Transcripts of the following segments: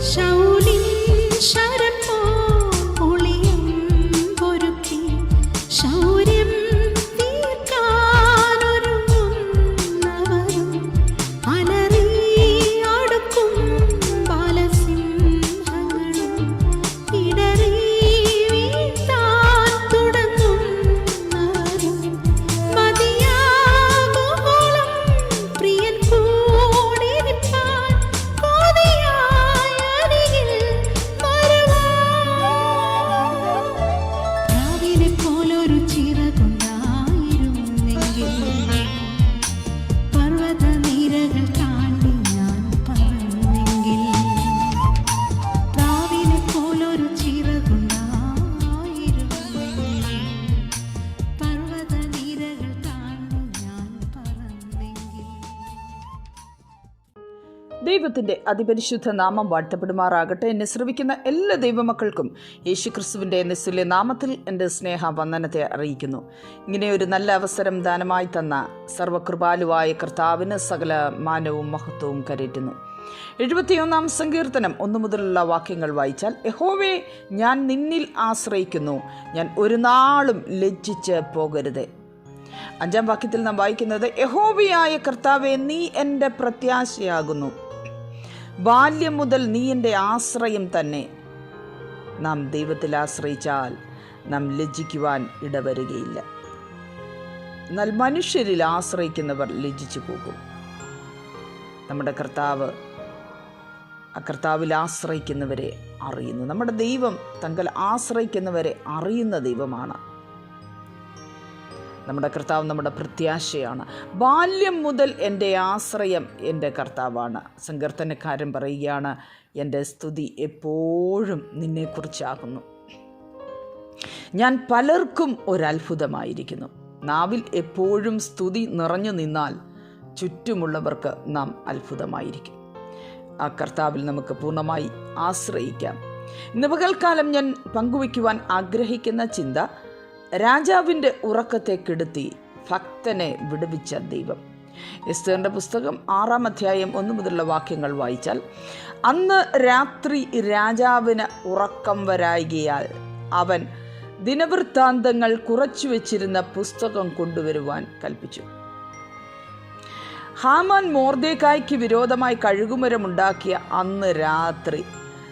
小屋里。ദൈവത്തിന്റെ അതിപരിശുദ്ധ നാമം വാഴ്ത്തപ്പെടുമാറാകട്ടെ. എന്നെ ശ്രവിക്കുന്ന എല്ലാ ദൈവമക്കൾക്കും യേശു ക്രിസ്തുവിന്റെ നിസ്തുല്യ നാമത്തിൽ എന്റെ സ്നേഹ വന്ദനത്തെ അറിയിക്കുന്നു. ഇങ്ങനെ ഒരു നല്ല അവസരം ദാനമായി തന്ന സർവകൃപാലുവായ കർത്താവിന് സകല മാനവും മഹത്വവും കരയറ്റുന്നു എഴുപത്തിയൊന്നാം സങ്കീർത്തനം ഒന്നു മുതലുള്ള വാക്യങ്ങൾ വായിച്ചാൽ യഹോവേ ഞാൻ നിന്നിൽ ആശ്രയിക്കുന്നു. ഞാൻ ഒരു നാളും ലജ്ജിച്ച് പോകരുതേ. അഞ്ചാം വാക്യത്തിൽ നാം വായിക്കുന്നത് യഹോവയായ കർത്താവെ നീ എന്റെ പ്രത്യാശയാകുന്നു. ബാല്യം മുതൽ നീ എന്റെ ആശ്രയം തന്നെ. നാം ദൈവത്തിൽ ആശ്രയിച്ചാൽ നാം ലജ്ജിക്കുവാൻ ഇടവരുകയില്ല. എന്നാൽ മനുഷ്യരിൽ ആശ്രയിക്കുന്നവർ ലജ്ജിച്ചു പോകും. നമ്മുടെ കർത്താവ് ആ കർത്താവിൽ ആശ്രയിക്കുന്നവരെ അറിയുന്നു. നമ്മുടെ ദൈവം തങ്കൽ ആശ്രയിക്കുന്നവരെ അറിയുന്ന ദൈവമാണ്. നമ്മുടെ കർത്താവ് നമ്മുടെ പ്രത്യാശയാണ്. ബാല്യം മുതൽ എന്റെ ആശ്രയം എന്റെ കർത്താവാണ്. സങ്കീർത്തനക്കാരൻ പറയുകയാണ് എന്റെ സ്തുതി എപ്പോഴും നിന്നെക്കുറിച്ചാകുന്നു. ഞാൻ പലർക്കും ഒരത്ഭുതമായിരിക്കുന്നു. നാവിൽ എപ്പോഴും സ്തുതി നിറഞ്ഞു നിന്നാൽ ചുറ്റുമുള്ളവർക്ക് നാം അത്ഭുതമായിരിക്കും. ആ കർത്താവിൽ നമുക്ക് പൂർണമായി ആശ്രയിക്കാം. ഇന്ന് പകൽക്കാലം ഞാൻ പങ്കുവയ്ക്കുവാൻ ആഗ്രഹിക്കുന്ന ചിന്ത രാജാവിന്റെ ഉറക്കത്തെ കെടുത്തി ഭക്തനെ വിടുവിച്ച ദൈവം. എസ്തേറിന്റെ പുസ്തകം ആറാം അധ്യായം ഒന്നു മുതലുള്ള വാക്യങ്ങൾ വായിച്ചാൽ അന്ന് രാത്രി രാജാവിന് ഉറക്കം വരായികയാൽ അവൻ ദിനവൃത്താന്തങ്ങൾ കുറച്ചു വെച്ചിരുന്ന പുസ്തകം കൊണ്ടുവരുവാൻ കൽപ്പിച്ചു. ഹാമാൻ മോർദേക്കായ്ക്ക് വിരോധമായി കഴുകുമരമുണ്ടാക്കിയ അന്ന് രാത്രി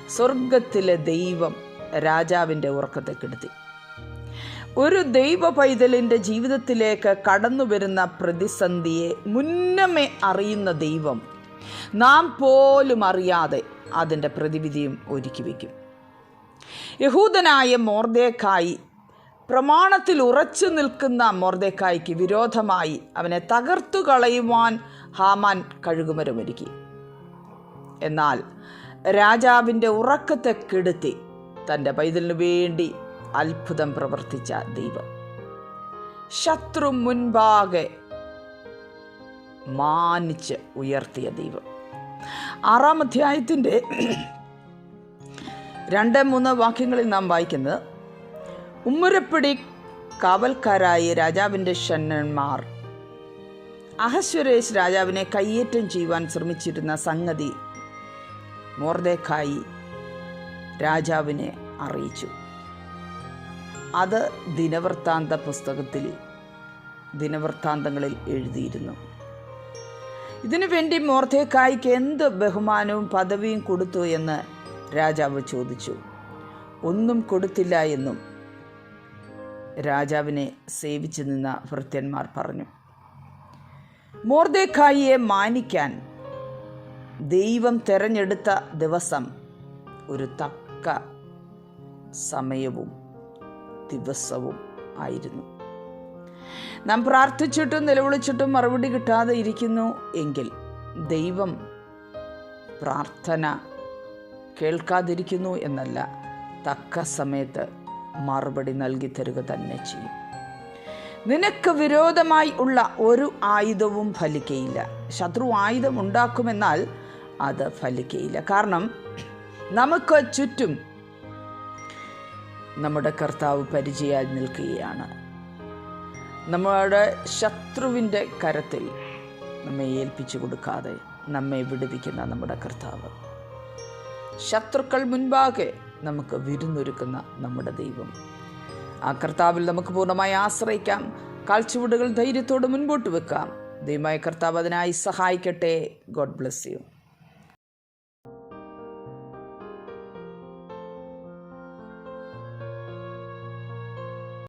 സ്വർഗത്തിലെ ദൈവം രാജാവിന്റെ ഉറക്കത്തെ കെടുത്തി. ഒരു ദൈവ പൈതലിന്റെ ജീവിതത്തിലേക്ക് കടന്നു വരുന്ന പ്രതിസന്ധിയെ മുന്നമേ അറിയുന്ന ദൈവം നാം പോലും അറിയാതെ അതിന്റെ പ്രതിവിധിയും ഒരുക്കി വയ്ക്കും യഹൂദനായ മോർദേക്കായി പ്രമാണത്തിൽ ഉറച്ചു നിൽക്കുന്ന മോർദേക്കായ്ക്ക് വിരോധമായി അവനെ തകർത്തു കളയുവാൻ ഹാമാൻ കഴുകുമരമൊരുക്കി. എന്നാൽ രാജാവിന്റെ ഉറക്കത്തെ കെടുത്തി തന്റെ പൈതലിനു വേണ്ടി അത്ഭുതം പ്രവർത്തിച്ച ദൈവം. ശത്രു മുൻപാകെ മാനിച്ച് ഉയർത്തിയ ദൈവം. ആറാം അധ്യായത്തിന്റെ രണ്ട് മൂന്ന് വാക്യങ്ങളിൽ നാം വായിക്കുന്നത് ഉമ്മുരപ്പിടി കാവൽക്കാരായ രാജാവിന്റെ ഷണ്ണന്മാർ അഹശ്വരേഷ് രാജാവിനെ കയ്യേറ്റം ചെയ്യുവാൻ ശ്രമിച്ചിരുന്ന സംഗതി മോർദേക്കായി രാജാവിനെ അറിയിച്ചു. അത് ദിനവൃത്താന്ത പുസ്തകത്തിൽ ദിനവൃത്താന്തങ്ങളിൽ എഴുതിയിരുന്നു. ഇതിനു വേണ്ടി മോർദ്ധേക്കായ്ക്ക് എന്ത് ബഹുമാനവും പദവിയും കൊടുത്തു എന്ന് രാജാവ് ചോദിച്ചു. ഒന്നും കൊടുത്തില്ല എന്നും രാജാവിനെ സേവിച്ചു നിന്ന ഭൃത്യന്മാർ പറഞ്ഞു. മോർദേക്കായിയെ മാനിക്കാൻ ദൈവം തെരഞ്ഞെടുത്ത ദിവസം ഒരു തക്ക സമയവും ദിവസവും ആയിരുന്നു. നാം പ്രാർത്ഥിച്ചിട്ടും നിലവിളിച്ചിട്ടും മറുപടി കിട്ടാതെ ഇരിക്കുന്നു എങ്കിൽ ദൈവം പ്രാർത്ഥന കേൾക്കാതിരിക്കുന്നു എന്നല്ല തക്ക സമയത്ത് മറുപടി നൽകി തരിക തന്നെ ചെയ്യും. നിനക്ക് വിരോധമായി ഉള്ള ഒരു ആയുധവും ഫലിക്കയില്ല. ശത്രു ആയുധം ഉണ്ടാക്കുമെന്നാൽ അത് ഫലിക്കയില്ല. കാരണം നമുക്ക് ചുറ്റും നമ്മുടെ കർത്താവ് പരിചയമായി നിൽക്കുകയാണ്. നമ്മുടെ ശത്രുവിന്റെ കരത്തിൽ നമ്മെ ഏൽപ്പിച്ചു കൊടുക്കാതെ നമ്മെ വിടുവിക്കുന്ന നമ്മുടെ കർത്താവ്. ശത്രുക്കൾ മുൻപാകെ നമുക്ക് വിരുന്നൊരുക്കുന്ന നമ്മുടെ ദൈവം. ആ കർത്താവിൽ നമുക്ക് പൂർണമായി ആശ്രയിക്കാം. കാൽച്ചുവടുകൾ ധൈര്യത്തോടെ മുൻപോട്ട് വെക്കാം. ദൈവമായ കർത്താവ് അതിനായി സഹായിക്കട്ടെ. God bless you